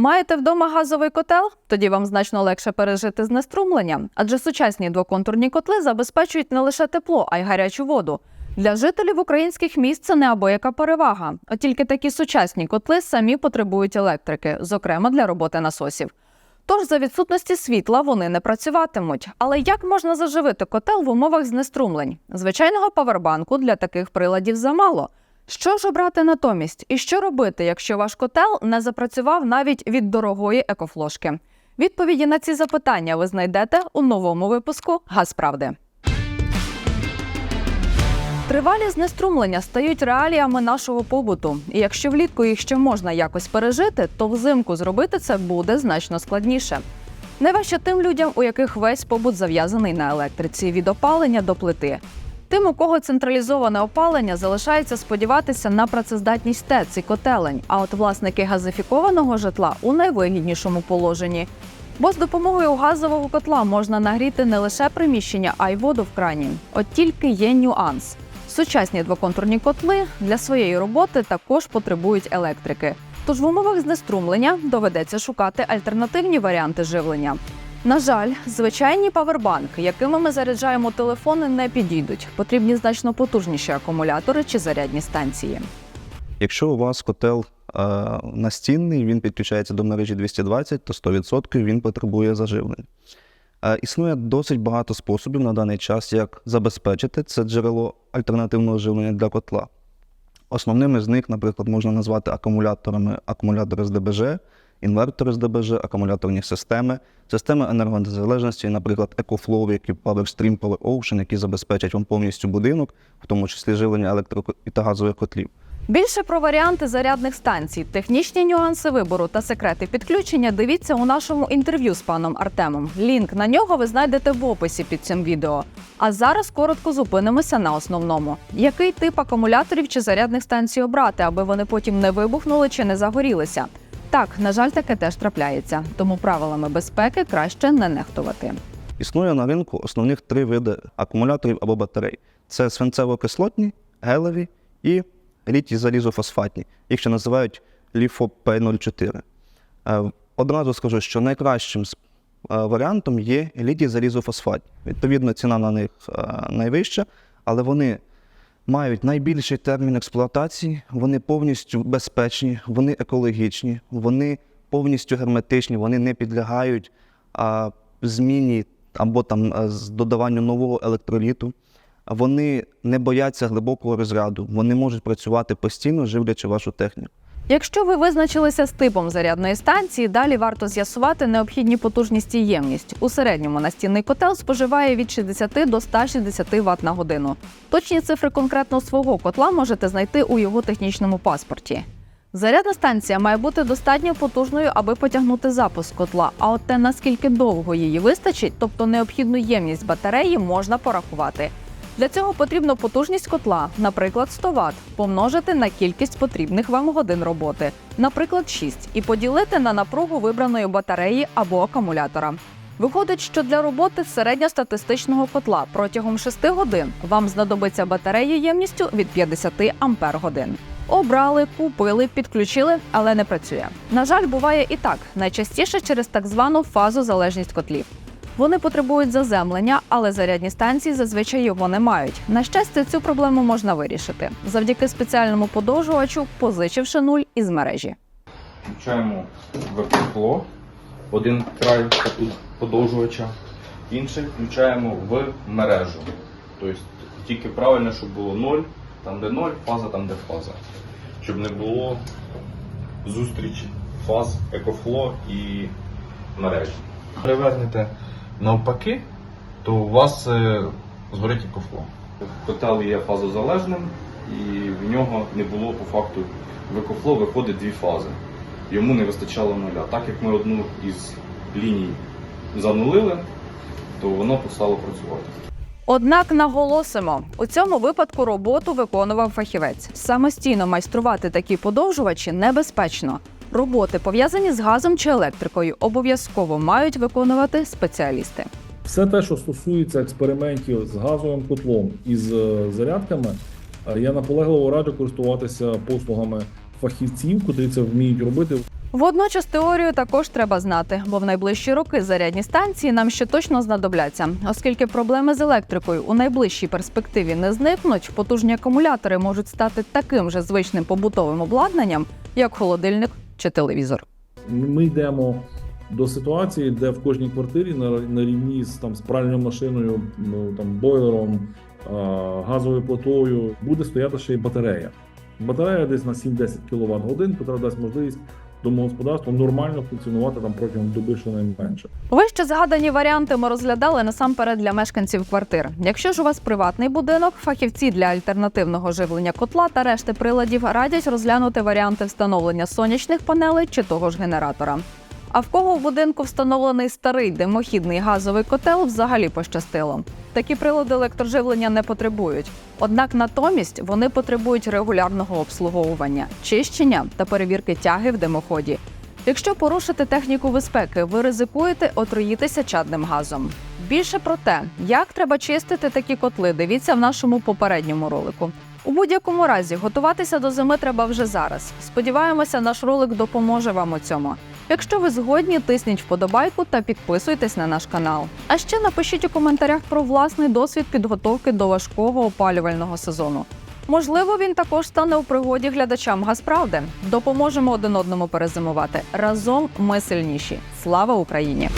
Маєте вдома газовий котел? Тоді вам значно легше пережити знеструмлення, адже сучасні двоконтурні котли забезпечують не лише тепло, а й гарячу воду. Для жителів українських міст це неабияка перевага. От тільки такі сучасні котли самі потребують електрики, зокрема для роботи насосів. Тож за відсутності світла вони не працюватимуть. Але як можна заживити котел в умовах знеструмлень? Звичайного павербанку для таких приладів замало. Що ж обрати натомість? І що робити, якщо ваш котел не запрацював навіть від дорогої екофлошки? Відповіді на ці запитання ви знайдете у новому випуску Газправди. Тривалі знеструмлення стають реаліями нашого побуту. І якщо влітку їх ще можна якось пережити, то взимку зробити це буде значно складніше. Найважче тим людям, у яких весь побут зав'язаний на електриці від опалення до плити. Тим, у кого централізоване опалення, залишається сподіватися на працездатність ТЕЦ і котелень. А от власники газифікованого житла у найвигіднішому положенні. Бо з допомогою газового котла можна нагріти не лише приміщення, а й воду в крані. От тільки є нюанс. Сучасні двоконтурні котли для своєї роботи також потребують електрики. Тож в умовах знеструмлення доведеться шукати альтернативні варіанти живлення. На жаль, звичайні павербанки, якими ми заряджаємо телефони, не підійдуть. Потрібні значно потужніші акумулятори чи зарядні станції. Якщо у вас котел е, настінний, він підключається до мережі 220, то 100% він потребує заживлення. Е, існує досить багато способів на даний час, як забезпечити це джерело альтернативного живлення для котла. Основними з них, наприклад, можна назвати акумуляторами акумулятори з ДБЖ, інвертори з ДБЖ, акумуляторні системи, системи енергонезалежності, наприклад, EcoFlow, які PowerStream, PowerOcean, які забезпечать вам повністю будинок, в тому числі живлення електро- та газових котлів. Більше про варіанти зарядних станцій, технічні нюанси вибору та секрети підключення дивіться у нашому інтерв'ю з паном Артемом. Лінк на нього ви знайдете в описі під цим відео. А зараз коротко зупинимося на основному: який тип акумуляторів чи зарядних станцій обрати, аби вони потім не вибухнули чи не загорілися. Так, на жаль, таке теж трапляється, тому правилами безпеки краще не нехтувати. Існує на ринку основних три види акумуляторів або батарей: це свинцево-кислотні, гелеві і літій залізофосфатні. Їх ще називають ліфо-П04. Е, Одразу скажу, що найкращим е, варіантом є літій залізофосфат. Відповідно, ціна на них е, найвища, але вони мають найбільший термін експлуатації, вони повністю безпечні, вони екологічні, вони повністю герметичні, вони не підлягають а, зміні або там е, з додаванню нового електроліту. Вони не бояться глибокого розряду, вони можуть працювати постійно, живлячи вашу техніку. Якщо ви визначилися з типом зарядної станції, далі варто з'ясувати необхідні потужність і ємність. У середньому настінний котел споживає від 60 до 160 Вт на годину. Точні цифри конкретно свого котла можете знайти у його технічному паспорті. Зарядна станція має бути достатньо потужною, аби потягнути запуск котла. А от те, наскільки довго її вистачить, тобто необхідну ємність батареї, можна порахувати. Для цього потрібно потужність котла, наприклад, 100 Вт, помножити на кількість потрібних вам годин роботи, наприклад, 6, і поділити на напругу вибраної батареї або акумулятора. Виходить, що для роботи середньостатистичного котла протягом 6 годин вам знадобиться батарея ємністю від 50 ампер годин. Обрали, купили, підключили, але не працює. На жаль, буває і так, найчастіше через так звану фазозалежність котлів. Вони потребують заземлення, але зарядні станції зазвичай його не мають. На щастя, цю проблему можна вирішити завдяки спеціальному подовжувачу, позичивши нуль із мережі. Включаємо вертикло, один край подовжувача, інший включаємо в мережу. Тобто тільки правильно, щоб було 0, там де 0, фаза там де фаза. Щоб не було зустрічі фаз екофло і мережі. Перевернете навпаки, то у вас е, згорить екофло. Котел є фазозалежним і в нього не було по факту в екофло виходить дві фази. Йому не вистачало нуля. Так як ми одну із ліній занулили, то воно почало працювати. Однак наголосимо, у цьому випадку роботу виконував фахівець. Самостійно майструвати такі подовжувачі небезпечно. Роботи, пов'язані з газом чи електрикою, обов'язково мають виконувати спеціалісти. Все те, що стосується експериментів з газовим котлом і з е, зарядками, е, я наполегливо раджу користуватися послугами фахівців, котрі це вміють робити. Водночас теорію також треба знати, бо в найближчі роки зарядні станції нам ще точно знадобляться, оскільки проблеми з електрикою у найближчій перспективі не зникнуть. Потужні акумулятори можуть стати таким же звичним побутовим обладнанням, як холодильник чи телевізор. Ми йдемо до ситуації, де в кожній квартирі на, на рівні з там з пральною машиною, ну там бойлером, газовою плитою буде стояти ще й батарея. Батарея десь на 7-10 кВт годин, котра дасть можливість домогосподарству нормально функціонувати там протягом доби щонайменше. Вище згадані варіанти ми розглядали насамперед для мешканців квартир. Якщо ж у вас приватний будинок, фахівці для альтернативного живлення котла та решти приладів радять розглянути варіанти встановлення сонячних панелей чи того ж генератора. А в кого в будинку встановлений старий димохідний газовий котел, взагалі пощастило. Такі прилади електроживлення не потребують. Однак натомість вони потребують регулярного обслуговування, чищення та перевірки тяги в димоході. Якщо порушити техніку безпеки, ви ризикуєте отруїтися чадним газом. Більше про те, як треба чистити такі котли, дивіться в нашому попередньому ролику. У будь-якому разі готуватися до зими треба вже зараз. Сподіваємося, наш ролик допоможе вам у цьому. Якщо ви згодні, тисніть вподобайку та підписуйтесь на наш канал. А ще напишіть у коментарях про власний досвід підготовки до важкого опалювального сезону. Можливо, він також стане у пригоді глядачам Газправди. Допоможемо один одному перезимувати. Разом ми сильніші. Слава Україні!